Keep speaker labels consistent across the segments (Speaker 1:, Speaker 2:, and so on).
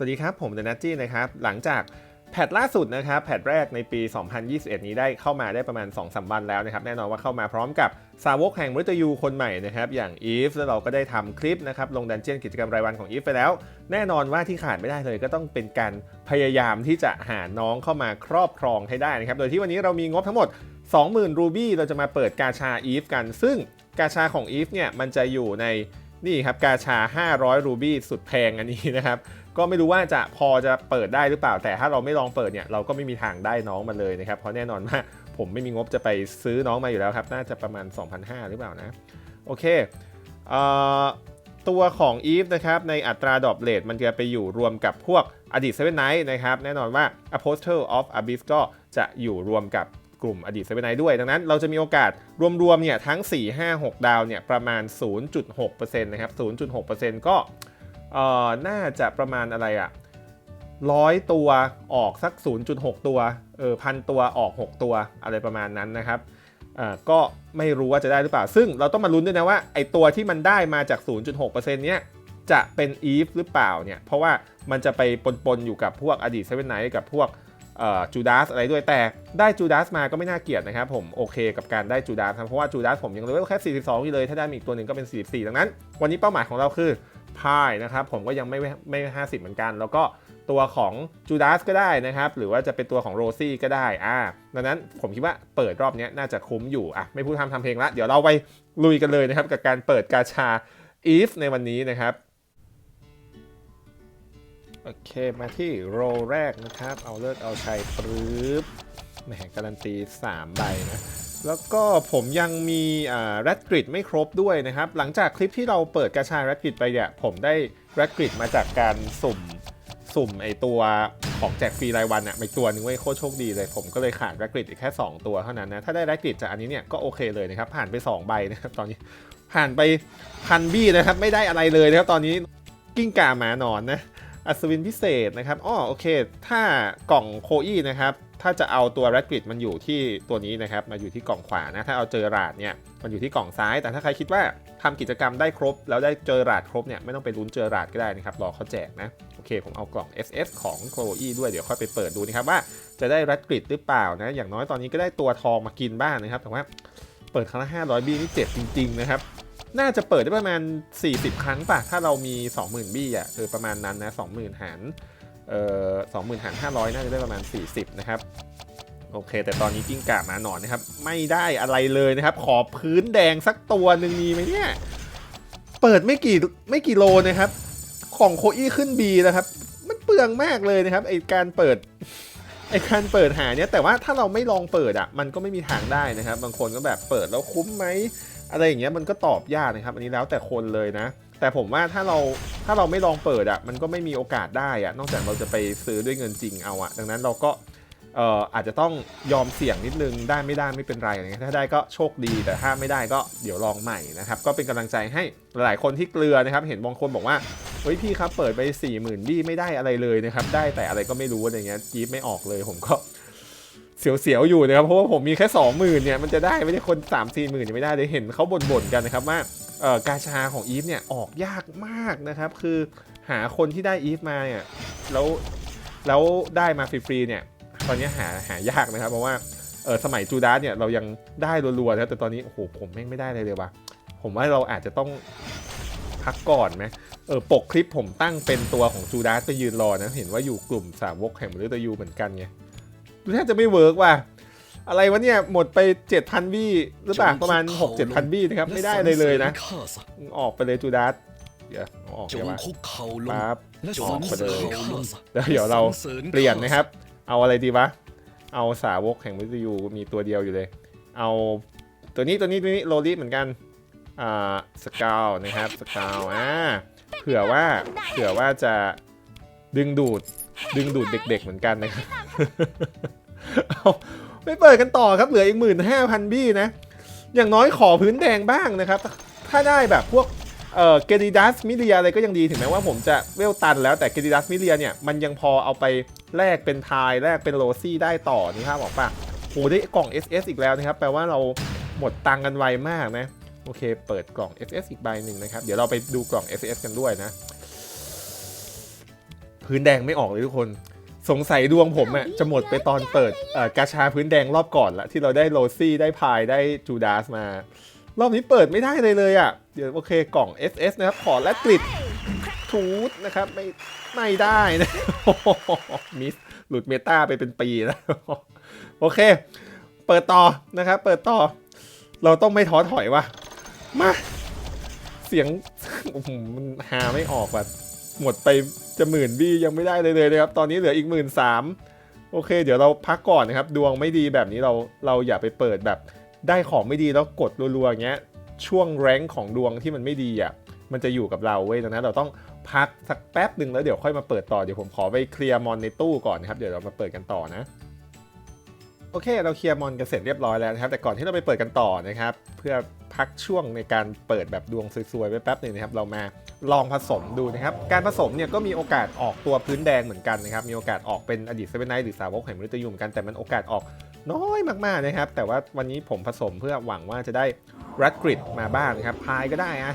Speaker 1: วัสดีครับ ผมเดนัทจี้นะครับ หลังจากแพทล่าสุดนะครับแพทแรกในปี 2021 นี้ได้เข้ามาได้ประมาณ 2-3 วันแล้วนะครับ แน่นอนว่าเข้ามาพร้อมกับสาวกแห่งมฤตยูคนใหม่นะครับ อย่างอีฟแล้วเราก็ได้ทำคลิปนะครับ ลงดันเจียนกิจกรรมรายวันของอีฟไปแล้ว แน่นอนว่าที่ขาดไม่ได้เลยก็ต้องเป็นการพยายามที่จะหาน้องเข้ามาครอบครองให้ได้นะครับ โดยที่วันนี้เรามีงบทั้งหมด 20,000 รูบี้เราจะมาเปิดกาชาอีฟกัน ซึ่งกาชาของอีฟเนี่ยมันจะอยู่ในนี่ครับกาชา 500 รูบี้สุดแพงอันนี้นะครับ ก็ไม่รู้ว่าจะพอจะเปิดได้หรือเปล่า แต่ถ้าเราไม่ลองเปิดเนี่ยเราก็ไม่มีทางได้น้องมาเลยนะครับ เพราะแน่นอนว่าผมไม่มีงบจะไปซื้อน้องมาอยู่แล้วครับ น่าจะประมาณ 2,500 หรือเปล่านะ โอเคเอ่อตัวของ Eve นะครับในอัตราดรอปเลทมันจะไปอยู่รวมกับพวกอดีต Seven Knight นะครับ แน่นอนว่า Apostle of Abyss ก็จะอยู่รวมกับกลุ่มอดีต Seven Knight ด้วย ดังนั้นเราจะมีโอกาสรวมๆเนี่ยทั้ง 4 5 6 ดาวเนี่ยประมาณ 0.6%นะครับ 0.6%ก็ เอ่อน่าจะประมาณอะไรอะร้อยตัวออกสัก 0.6 ตัวเออพันตัวออก 6 ตัวอะไรประมาณนั้นนะครับอ่าก็ไม่รู้ว่าจะได้หรือเปล่า ซึ่งเราต้องมาลุ้นด้วยนะว่าไอตัวที่มันได้มาจาก 0.6%เนี้ยจะเป็น Eve หรือเปล่าเนี่ยเพราะว่ามันจะไปปนๆอยู่กับพวกอดีตเซเว่นไนท์กับพวกจูดาสอะไรด้วยแต่ได้จูดาสมาก็ไม่น่าเกลียดนะครับผมโอเคกับการได้จูดาสเพราะว่าจูดาสผมยังเลเวลแค่ 42 อยู่เลย ถ้าได้มีอีกตัวหนึ่งก็เป็น 44 ดังนั้น วันนี้เป้าหมายของเราคือ พายนะครับผมก็ยังไม่ไม่50เหมือนกัน แล้วก็ตัวของจูดาสก็ได้นะครับ หรือว่าจะเป็นตัวของโรซี่ก็ได้อ่าดังนั้นผมคิดว่าเปิดรอบนี้น่าจะคุ้มอยู่อะไม่พูดทำทำเพลงละเดี๋ยวเราไปลุยกันเลยนะครับ กับการเปิดกาชา Eve ในวันนี้นะครับโอเคมาที่โรแรกนะครับ เอาเลิกเอาชัยปรื๊บ หมการันตี 3 ใบนะ แล้วก็ผมยังมีแรดกริดไม่ครบด้วยนะครับ หลังจากคลิปที่เราเปิดกาชาแรดกริดไปเนี่ยผมได้แรดกริดมาจากการสุ่มสุ่มไอตัวของแจกฟรีรายวันอะไปตัวนึงไว้โคตรโชคดีเลย ผมก็เลยขาดแรดกริดอีกแค่ 2 ตัวเท่านั้นนะ ถ้าได้แรดกริดจากอันนี้เนี่ยก็โอเคเลยนะครับ ผ่านไป 2 ใบนะครับตอนนี้ผ่านไปพันบี้นะครับ ไม่ได้อะไรเลยนะครับตอนนี้กิ้งก่าหมานอนนะ อัศวินพิเศษนะครับอ๋อโอเค ถ้ากล่องโคอี้นะครับ ถ้าจะเอาตัวแรดกริดมันอยู่ที่ตัวนี้นะครับ มาอยู่ที่กล่องขวานะ ถ้าเอาเจอราดเนี่ย มันอยู่ที่กล่องซ้าย แต่ถ้าใครคิดว่าทำกิจกรรมได้ครบ แล้วได้เจอราดครบเนี่ย ไม่ต้องไปลุ้นเจอราดก็ได้นะครับ รอเขาแจกนะ โอเค ผมเอากล่อง SS ของโคอี้ด้วย เดี๋ยวค่อยไปเปิดดูนะครับว่าจะได้แรดกริดหรือเปล่านะ อย่างน้อยตอนนี้ก็ได้ตัวทองมากินบ้างนะครับ แต่ว่าเปิดครั้งละ500บีนี่เจ็บจริงๆนะครับ น่าจะเปิดได้ประมาณ 40 ครั้งป่ะ ถ้าเรามี 20,000 บี้อะเออประมาณนั้นนะ 20,000 หารเอ่อ20,000 หาร 500 น่าจะได้ประมาณ 40 นะครับ โอเค แต่ตอนนี้กิ้งก่ามาหนอนนะครับ ไม่ได้อะไรเลยนะครับ ขอพื้นแดงสักตัวหนึ่งมีไหมเนี่ย เปิดไม่กี่ไม่กี่โลนะครับ ของโคอี้ขึ้น B นะครับ มันเปลืองมากเลยนะครับไอการเปิดไอการเปิดหาเนี่ยแต่ว่าถ้าเราไม่ลองเปิดอะมันก็ไม่มีทางได้นะครับ บางคนก็แบบเปิดแล้วคุ้มไหม อะไรอย่างเงี้ยมันก็ตอบยากนะครับ อันนี้แล้วแต่คนเลยนะ แต่ผมว่าถ้าเราถ้าเราไม่ลองเปิดอะ่ะมันก็ไม่มีโอกาสได้อะ่ะนอกจากเราจะไปซื้อด้วยเงินจริงเอาอะ่ะดังนั้นเราก็เอ่ออาจจะต้องยอมเสี่ยงนิดนึงได้ไม่ได้ไม่เป็นไรอะไรเงี้ยถ้าได้ก็โชคดีแต่ถ้าไม่ได้ก็เดี๋ยวลองใหม่นะครับก็เป็นกำลังใจให้หลายคนที่เกลือนะครับ เห็นบางคนบอกว่าเฮ้ยพี่ครับเปิดไป4ี่หมื่นบี้ไม่ได้อะไรเลยนะครับได้แต่อะไรก็ไม่รู้อะไรเงี้ยกีบไม่ออกเลยผมก็ เสียวๆอยู่นะครับเพราะว่าผมมีแค่20,000เนี่ยมันจะได้ไม่ได้คน3 4 0 0 0 0ยังไม่ได้เลยเห็นเขาบ่นๆกันนะครับว่าเอ่อกาชาของอีฟเนี่ยออกยากมากนะครับคือหาคนที่ได้อีฟมาเนี่ยแล้วแล้วได้มาฟรีๆเนี่ยตอนนี้หาหายากนะครับเพราะว่าเออสมัยจูดาสเนี่ยเรายังได้รัวๆนะแต่ตอนนี้โอ้โหผมแม่งไม่ได้เลยเลยว่ะผมว่าเราอาจจะต้องพักก่อนไหมเออปกคลิปผมตั้งเป็นตัวของจูดาสไปยืนรอนะเห็นว่าอยู่กลุ่มสาวกแห่งมฤตยูเหมือนกันไง ดูแทบจะไม่เวิร์กว่ะ อะไรวะเนี่ย หมดไป 7,000บี้หรือเปล่าประมาณ 6-7,000บี้นะครับ ไม่ได้เลยเลยนะ ออกไปเลยจูดาสเดี๋ยวเอาออก
Speaker 2: จ
Speaker 1: เดี๋ยว
Speaker 2: ง
Speaker 1: วะ
Speaker 2: คุกเข่าลง
Speaker 1: ปั๊บ
Speaker 2: และ
Speaker 1: อ
Speaker 2: ส
Speaker 1: อ
Speaker 2: ร
Speaker 1: ก
Speaker 2: ร
Speaker 1: ไป
Speaker 2: เส
Speaker 1: เล
Speaker 2: ริ
Speaker 1: ย
Speaker 2: ญข้าซะ
Speaker 1: แล้วเดี๋ยวเรา
Speaker 2: สรรสริญ
Speaker 1: เปลี่ยน
Speaker 2: ข้า
Speaker 1: นะครับ เอาอะไรดีวะ เอาสาวกแห่งวิทยุมีตัวเดียวอยู่เลย เอาตัวนี้ตัวนี้ตัวนี้โรลิเหมือนกัน อ่าสกาวนะครับสกาวอ่าเผื่อว่าเผื่อว่าจะดึงดูดดึงดูดเด็กๆเหมือนกันนะครับ เอาไม่เปิดกันต่อครับเหลืออีกหมื่นห้าพันบี้นะ อย่างน้อยขอพื้นแดงบ้างนะครับ ถ้าได้แบบพวกเออเกดิดัสมิเลียอะไรก็ยังดีถึงแม้ว่าผมจะเวลตันแล้วแต่เกดิดัสมิเลียเนี่ยมันยังพอเอาไปแลกเป็นทายแลกเป็นโรซี่ได้ต่อนี่ครับบอกป่ะโหได้กล่อง SS อีกแล้วนะครับ แปลว่าเราหมดตังกันไวมากนะ โอเค เปิดกล่อง SS อีกใบหนึ่งนะครับ เดี๋ยวเราไปดูกล่อง SS กันด้วยนะ พื้นแดงไม่ออกเลยทุกคน สงสัยดวงผมอะจะหมดไปตอนเปิดกาชาพื้นแดงรอบก่อนละที่เราได้โรซี่ได้พายได้จูดาสมา รอบนี้เปิดไม่ได้เลยเลยอะเดี๋ยวโอเคกล่อง SS นะครับ ขอและกริดทูดนะครับ ไม่ไม่ได้นะมิสหลุดเมตาไปเป็นปีแล้ว โอเค เปิดต่อนะครับ เปิดต่อ เราต้องไม่ท้อถอยว่ะมา เสียงมันหาไม่ออกว่ะ หมดไปจะหมื่นบี้ยังไม่ได้เลยเลยนะครับ ตอนนี้เหลืออีกหมื่นสามโอเค เดี๋ยวเราพักก่อนนะครับ ดวงไม่ดีแบบนี้เราเราอย่าไปเปิดแบบได้ของไม่ดีแล้วกดรัวๆอย่างเงี้ยช่วงแรงของดวงที่มันไม่ดีอะมันจะอยู่กับเราเว้ยดังนั้นเราต้องพักสักแป๊บหนึ่งแล้วเดี๋ยวค่อยมาเปิดต่อเดี๋ยวผมขอไปเคลียร์มอนในตู้ก่อนนะครับเดี๋ยวเรามาเปิดกันต่อนะโอเค เราเคลียร์มอนกันเสร็จเรียบร้อยแล้วนะครับ แต่ก่อนที่เราไปเปิดกันต่อนะครับ เพื่อ พักช่วงในการเปิดแบบดวงสวยๆไว้แป๊บหนึ่งนะครับ เรามาลองผสมดูนะครับ การผสมเนี่ยก็มีโอกาสออกตัวพื้นแดงเหมือนกันนะครับ มีโอกาสออกเป็นอดีตเซเว่นไนท์หรือสาวกแห่งมฤตยูเหมือนกันแต่มันโอกาสออกน้อยมากๆนะครับ แต่ว่าวันนี้ผมผสมเพื่อหวังว่าจะได้รัดกริดมาบ้างนะครับพายก็ได้อะ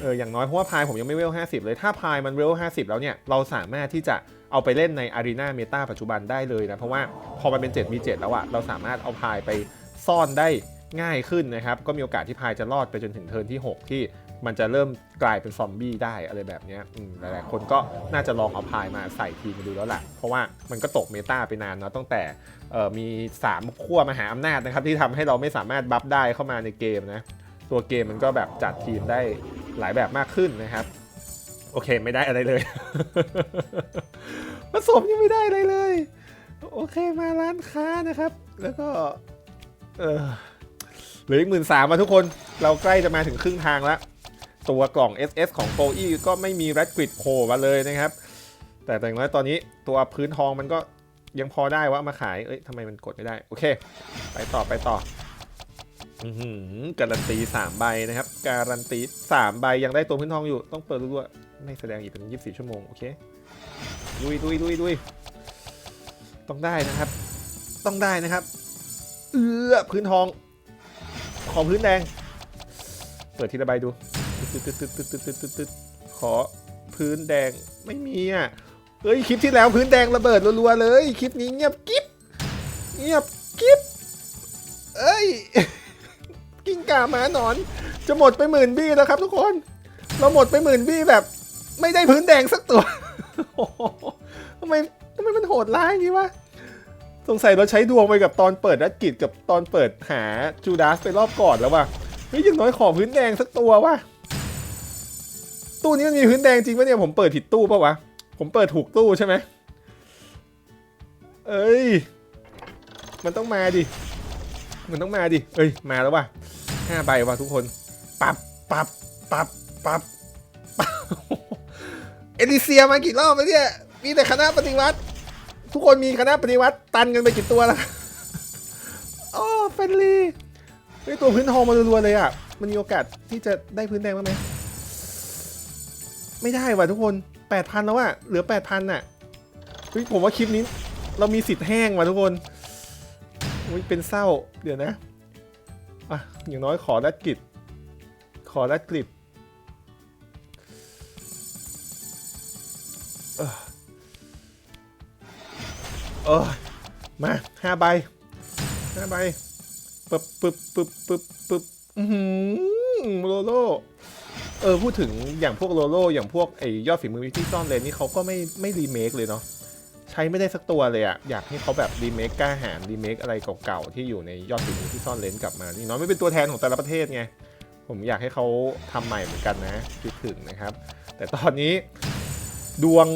Speaker 1: เอออย่างน้อยเพราะว่าพายผมยังไม่เวล 50 เลย ถ้าพายมันเวล 50 แล้วเนี่ยเราสามารถที่จะเอาไปเล่นในอารีนาเมตาปัจจุบันได้เลยนะ เพราะว่าพอมันเป็น 7 มี 7 แล้วอะเราสามารถเอาพายไปซ่อนได้ ง่ายขึ้นนะครับ ก็มีโอกาสที่พายจะรอดไปจนถึงเทิร์นที่ 6 ที่มันจะเริ่มกลายเป็นซอมบี้ได้อะไรแบบเนี้ยหลายๆคนก็น่าจะลองเอาพายมาใส่ทีมาดูแล้วล่ะ เพราะว่ามันก็ตกเมตาไปนานเนาะตั้งแต่เอ่อมี 3 ขั้วมหาอำนาจนะครับ ที่ทำให้เราไม่สามารถบัฟได้เข้ามาในเกมนะ ตัวเกมมันก็แบบจัดทีมได้หลายแบบมากขึ้นนะครับ โอเคไม่ได้อะไรเลยผสมยังไม่ได้อะไรเลย โอเคมาร้านค้านะครับ แล้วก็ เออ เหลืออีกหมื่นสามมาทุกคนเราใกล้จะมาถึงครึ่งทางแล้ว ตัวกล่อง SS ของโ o อีก็ไม่มีแรดกริดโผล่มาเลยนะครับ แต่แต่อย่างน้อยตอนนี้ตัวพื้นทองมันก็ยังพอได้ว่ามาขาย เอ้ยทำไมมันกดไม่ได้ โอเค ไปต่อไปต่ออือหือการันตี3ใบนะครับ การันตี3ใบยังได้ตัวพื้นทองอยู่ ต้องเปิดรัวๆไม่แสดงอีกเป็น 24 ชั่วโมง โอเคลุยลุยลุยลุยต้องได้นะครับ ต้องได้นะครับ เอื้อพื้นทอง ขอพื้นแดง เปิดทีละใบดูตึ๊ดตึ๊ดตึ๊ดตึ๊ดตึ๊ดตึ๊ดตึ๊ดตึ๊ดขอพื้นแดงไม่มีอะเฮ้ยคลิปที่แล้วพื้นแดงระเบิดรัวๆเลยคลิปนี้เงียบกิ๊บเงียบกิ๊บเอ้ยกิ้งก่าหมาหนอน จะหมดไปหมื่นบี้แล้วครับทุกคน เราหมดไปหมื่นบี้แบบ ไม่ได้พื้นแดงสักตัวทำไมทำไมมันโหดร้ายอย่างนี้วะ สงสัยเราใช้ดวงไปกับตอนเปิดรัดกิจกับตอนเปิดหาจูดาสไปรอบก่อนแล้วว่ะเฮ้ยอยังน้อยขอพื้นแดงสักตัวว่ะตู้นี้มันมีพื้นแดงจริงปะเนี่ยผมเปิดผิดตู้ปะวะผมเปิดถูกตู้ใช่ไหมเอ้ย มันต้องมาดิ มันต้องมาดิ เอ้ย มาแล้วว่ะห้าใบว่ะทุกคน ปับปับปับปับปับเอลิเซียมากี่รอบแล้วเนี่ย มีแต่คณะปฏิวัติ ทุกคนมีคณะปฏิวัติตันกันไปกี่ตัวแล้วอ๋อเฟนลี่ไอตัวพื้นทองมารัวๆเลยอะ มันมีโอกาสที่จะได้พื้นแดงบ้างไหมไม่ได้ว่ะทุกคนแปดพันแล้วอะ เหลือแปดพันอะเฮ้ยผมว่าคลิปนี้ เรามีสิทธิ์แห้งว่ะทุกคนอุ้ยเป็นเศร้า เดี๋ยวนะ อะ อย่างน้อยขอรัดกริดขอรัดกริด เออมาห้าใบห้าใบปึ๊บปึ๊บปึ๊บปึ๊บปึ๊บอือหือโลโลเออพูดถึงอย่างพวกโลโลอย่างพวกไอยอดฝีมือที่ซ่อนเลนนี่เขาก็ไม่ไม่รีเมคเลยเนาะใช้ไม่ได้สักตัวเลยอะอยากให้เขาแบบรีเมคกล้าหาญรีเมคอะไรเก่าๆที่อยู่ในยอดฝีมือที่ซ่อนเลนกลับมานี่น้อยไม่เป็นตัวแทนของแต่ละประเทศไงผมอยากให้เขาทำใหม่เหมือนกันนะคิดถึงนะครับ แต่ตอนนี้ดวง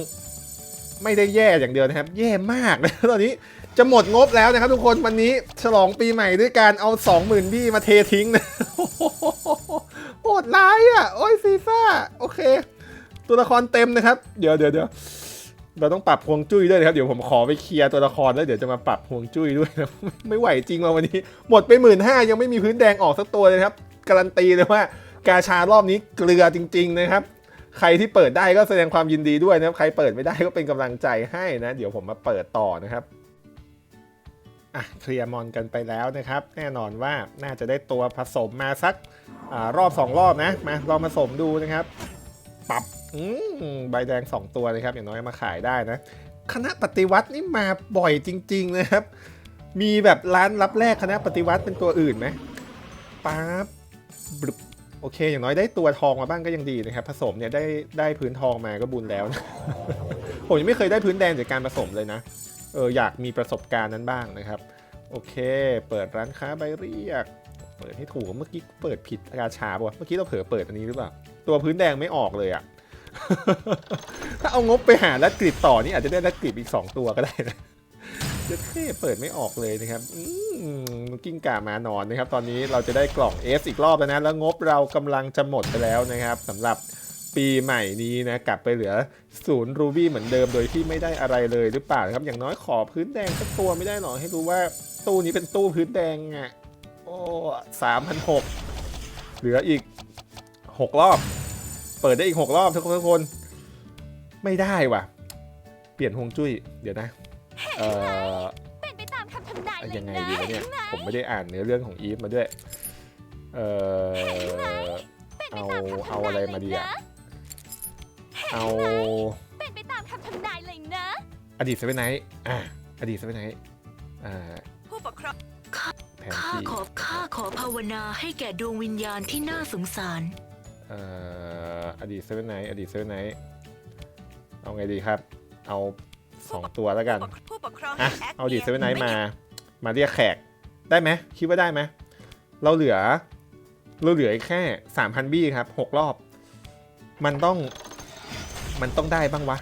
Speaker 1: ไม่ได้แย่อย่างเดียวนะครับ แย่มากนะตอนนี้จะหมดงบแล้วนะครับทุกคนวันนี้ฉลองปีใหม่ด้วยการเอา 20,000บี้มาเททิ้งนะโหดร้ายอะ โอ้ยซีซ่า โอเค ตัวละครเต็มนะครับ เดี๋ยวเดี๋ยวเดี๋ยวเราต้องปรับฮวงจุ้ยด้วยนะครับ เดี๋ยวผมขอไปเคลียร์ตัวละครแล้วเดี๋ยวจะมาปรับฮวงจุ้ยด้วยนะไม่ไหวจริงมาวันนี้ หมดไปหมื่นห้ายังไม่มีพื้นแดงออกสักตัวเลยครับ การันตีเลยว่า กาชารอบนี้เกลือจริง ๆ นะครับ ใครที่เปิดได้ก็แสดงความยินดีด้วยนะครับ ใครเปิดไม่ได้ก็เป็นกำลังใจให้นะ เดี๋ยวผมมาเปิดต่อนะครับอะเคลียร์มอนกันไปแล้วนะครับ แน่นอนว่าน่าจะได้ตัวผสมมาสักอารอบ 2 รอบนะมาลองผสมดูนะครับปรับอืมใบแดง 2 ตัวนะครับ อย่างน้อยมาขายได้นะ คณะปฏิวัตินี่มาบ่อยจริง ๆนะครับ มีแบบร้านรับแรกคณะปฏิวัติเป็นตัวอื่นไหมปั๊บบ โอเค อย่างน้อยได้ตัวทองมาบ้างก็ยังดีนะครับ ผสมเนี่ยได้ได้พื้นทองมาก็บุญแล้วนะ ผมยังไม่เคยได้พื้นแดงจากการผสมเลยนะ เอออยากมีประสบการณ์นั้นบ้างนะครับ โอเค เปิดร้านค้าใบเรียก เปิดให้ถูก เมื่อกี้เปิดผิดราชาป่ะ เมื่อกี้เราเผลอเปิดอันนี้หรือเปล่า ตัวพื้นแดงไม่ออกเลยอะถ้าเอางบไปหาแล้วกริบต่อนี่อาจจะได้แล้วกริบอีก 2 ตัวก็ได้นะ จะเท่เปิดไม่ออกเลยนะครับอืมกิ้งก่ามานอนนะครับ ตอนนี้เราจะได้กล่อง S อีกรอบแล้วนะ แล้วงบเรากำลังจะหมดไปแล้วนะครับสำหรับปีใหม่นี้นะกลับไปเหลือศูนย์รูบี้เหมือนเดิมโดยที่ไม่ได้อะไรเลยหรือเปล่าครับ อย่างน้อยขอพื้นแดงสักตัวไม่ได้หรอให้รู้ว่าตู้นี้เป็นตู้พื้นแดงอะโอ้สามพันหกเหลืออีกหกรอบ เปิดได้อีกหกรอบทุกคนทุกคน ไม่ได้ว่ะ เปลี่ยนฮวงจุ้ยเดี๋ยวนะ เอ่อ
Speaker 2: เป็นไปตามคำทำนายเลย
Speaker 1: ยังไง
Speaker 2: นะ
Speaker 1: ดีวะเนี่ยผมไม่ได้อ่านเนื้อเรื่องของอีฟมาด้วย เอ่อ
Speaker 2: เป็นไป
Speaker 1: เอา
Speaker 2: ตามคำ
Speaker 1: เอา
Speaker 2: ทำ
Speaker 1: อะไร
Speaker 2: นาย
Speaker 1: มา
Speaker 2: เล
Speaker 1: ดี
Speaker 2: ย
Speaker 1: อะ
Speaker 2: นะ
Speaker 1: เอา
Speaker 2: เป็นไปตามคำทำนายเลยนะ
Speaker 1: อดีตเซเว่นไนท์อะอดีตเซเว่นไนท์อ่า
Speaker 2: ผู้ปกครอง
Speaker 1: แผน
Speaker 3: ข้า
Speaker 1: ที่
Speaker 3: ขอข้าขอภาวนาให้แก่ดวงวิญญาณที่น่าสงสาร
Speaker 1: เอ่ออดีตเซเว่นไนท์อดีตเซเว่นไนท์เอาไงดีครับ เอา สองตัวแล้วกัน
Speaker 2: ผู้ปกครอง
Speaker 1: อะ
Speaker 2: แอค
Speaker 1: เอาดีเซเว่นไนท์
Speaker 3: ไม่
Speaker 1: มามาเรียกแขกได้ไหมคิดว่าได้ไหมเราเหลือ เราเหลืออีกแค่สามพันบี้ครับหกรอบ มันต้องมันต้องได้บ้างวะ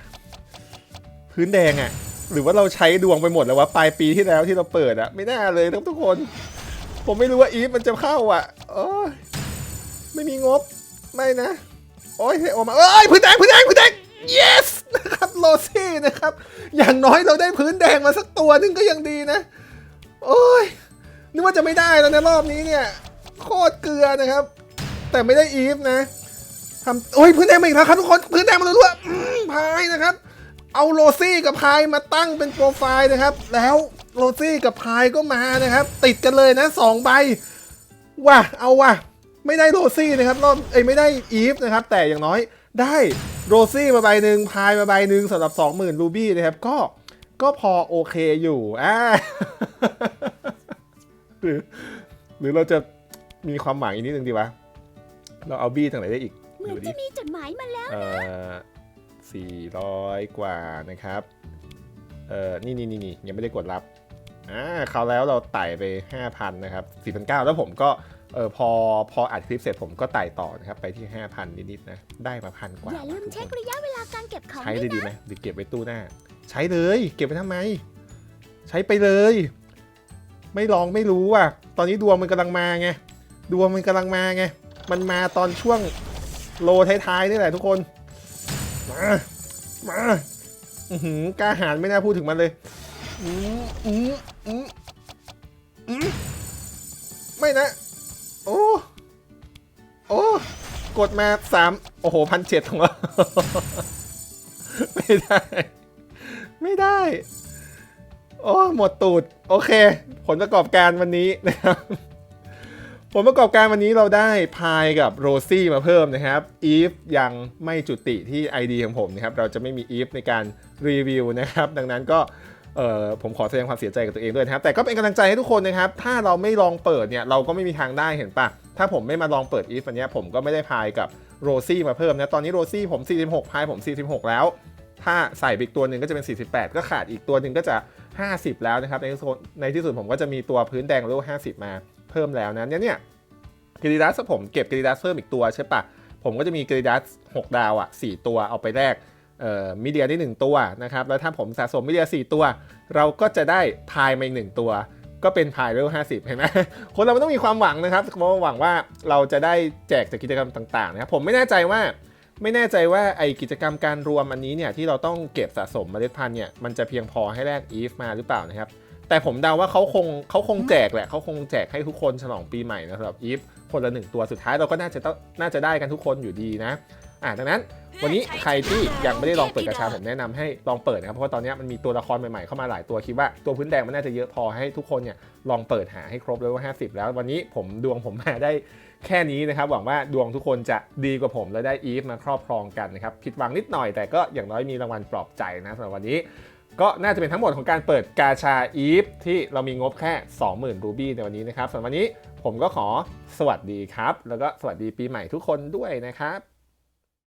Speaker 1: พื้นแดงอะ่ะ หรือว่าเราใช้ดวงไปหมดแล้ววะปลายปีที่แล้วที่เราเปิดอะ่ะ ไม่น่าเลยครับทุกคน ผมไม่รู้ว่าอีฟมันจะเข้าอะโอ้ยไม่มีงบไม่นะ โอ้ยเฮ้ยออกมาเอ้ยพื้นแดงพื้นแดงพื้นแดง yes นะครับโร ซี่นะครับ อย่างน้อยเราได้พื้นแดงมาสักตัวนึงก็ยังดีนะ โอ้ย นึกว่าจะไม่ได้แล้วในะรอบนี้เนี่ย โคตรเกลือนะครับ แต่ไม่ได้อีฟนะทำโอ้ยพื้นแดงมาอีกแล้วครับทุกคน พื้นแดงมาล้วนๆพายนะครับ เอาโรซี่กับพายมาตั้งเป็นโปรไฟล์นะครับ แล้วโรซี่กับพายก็มานะครับ ติดกันเลยนะสองใบว่ะเอาว่ะไม่ได้โรซี่นะครับรอบเอ้ยไม่ได้อีฟนะครับ แต่อย่างน้อยได้ โรซี่มาใบหนึ่งพายมาใบหนึ่งสำหรับ 20,000รูบี้นะครับ ก็ก็พอโอเคอยู่อ่าหรือหรือเราจะมีความหวังอีกนิดนึงดีวะ เราเอาบี้ทางไหนได้อีก
Speaker 2: เหมือน
Speaker 1: ดูดิ
Speaker 2: จะมีจดหมายมาแล้ว
Speaker 1: เอ่อสี่ร้อยกว่านะครับ เอ่อ นี่นี่นี่นี่ยังไม่ได้กดรับ อ่าคราวแล้วเราไต่ไป 5,000 นะครับ 4,900 แล้วผมก็เออพอพออัดคลิปเสร็จผมก็ไต่ต่อนะครับ ไปที่ 5,000 นิดๆนะ ได้มาพันกว่า
Speaker 2: อย่าลืม
Speaker 1: ทุก
Speaker 2: เช็ค
Speaker 1: คน
Speaker 2: ระยะเวลาการเก็บของ
Speaker 1: ใช้
Speaker 2: ด้
Speaker 1: เล
Speaker 2: วย
Speaker 1: ยดี
Speaker 2: นะ
Speaker 1: ไหมหรือเก็บไว้ตู้หน้า ใช้เลย เก็บไว้ทำไม ใช้ไปเลย ไม่ลองไม่รู้อะ ตอนนี้ดวงมันกำลังมาไงดวงมันกำลังมาไงมันมาตอนช่วงโลท้ายๆนี่แหละทุกคน มา มา อือหือกล้าหาญไม่น่าพูดถึงมันเลย อืมอืมอืมอืมไม่นะ โอ้ โอ้ กดมาสามโอ้โหพันเจ็ดของเราไม่ได้ ไม่ได้ โอ้ หมดตูด โอเค ผลประกอบการวันนี้นะครับผลประกอบการวันนี้เราได้พายกับโรซี่มาเพิ่มนะครับอีฟยังไม่จุติที่ ID ของผมนะครับ เราจะไม่มีอีฟในการรีวิวนะครับ ดังนั้นก็ เออผมขอแสดงความเสียใจกับตัวเองด้วยนะครับ แต่ก็เป็นกำลังใจให้ทุกคนนะครับ ถ้าเราไม่ลองเปิดเนี่ย เราก็ไม่มีทางได้เห็นปะถ้าผมไม่มาลองเปิดอีฟวันนี้ผมก็ไม่ได้พายกับโรซี่มาเพิ่มนะ ตอนนี้โรซี่ผม 46 พายผม 46 แล้ว ถ้าใส่อีกตัวหนึ่งก็จะเป็น 48 ก็ขาดอีกตัวหนึ่งก็จะ 50 แล้วนะครับ ในที่สุดในที่สุดผมก็จะมีตัวพื้นแดงเลเวล50 มาเพิ่มแล้วนะเนี่ยเนี่ยกริดัสผมเก็บกริดัสเพิ่มอีกตัวใช่ปะผมก็จะมีกริดัส6ดาวอะ4ตัวเอาไปแลก มิเดียได้ 1 ตัวนะครับ แล้วถ้าผมสะสมมิเดีย 4 ตัว เราก็จะได้พายมาอีกหนึ่งตัว ก็เป็นพายเลเวล50 เห็นไหมคนเราต้องมีความหวังนะครับเพราะหวังว่าเราจะได้แจกจากกิจกรรมต่างๆนะครับผมไม่แน่ใจว่าไม่แน่ใจว่าไอกิจกรรมการรวมอันนี้เนี่ยที่เราต้องเก็บสะสมเมล็ดพันธุ์เนี่ยมันจะเพียงพอให้แลกอีฟมาหรือเปล่านะครับแต่ผมเดาว่าเขาคงเขาคงแจกแหละเขาคงแจกให้ทุกคนฉลองปีใหม่นะสำหรับอีฟคนละหนึ่งตัวสุดท้ายเราก็น่าจะต้องน่าจะได้กันทุกคนอยู่ดีนะ อ่าดังนั้นวันนี้ใครที่ยังไม่ได้ลองเปิดกระชาผมแนะนำให้ลองเปิดนะครับเพราะว่าตอนนี้มันมีตัวละครใหม่ๆเข้ามาหลายตัวคิดว่าตัวพื้นแดงมันน่าจะเยอะพอให้ทุกคนเนี่ยลองเปิดหาให้ครบเลยว่า 50 แล้ว วันนี้ผมดวงผมมาได้แค่นี้นะครับหวังว่าดวงทุกคนจะดีกว่าผมและได้อีฟมาครอบครองกันนะครับผิดหวังนิดหน่อยแต่ก็อย่างน้อยมีรางวัลปลอบใจนะสำหรับวันนี้ก็น่าจะเป็นทั้งหมดของการเปิดกาชาอีฟที่เรามีงบแค่ 20,000 รูบี้ในวันนี้นะครับสำหรับวันนี้ผมก็ขอสวัสดีครับ แล้วก็สวัสดีปีใหม่ทุกคนด้วยนะครับ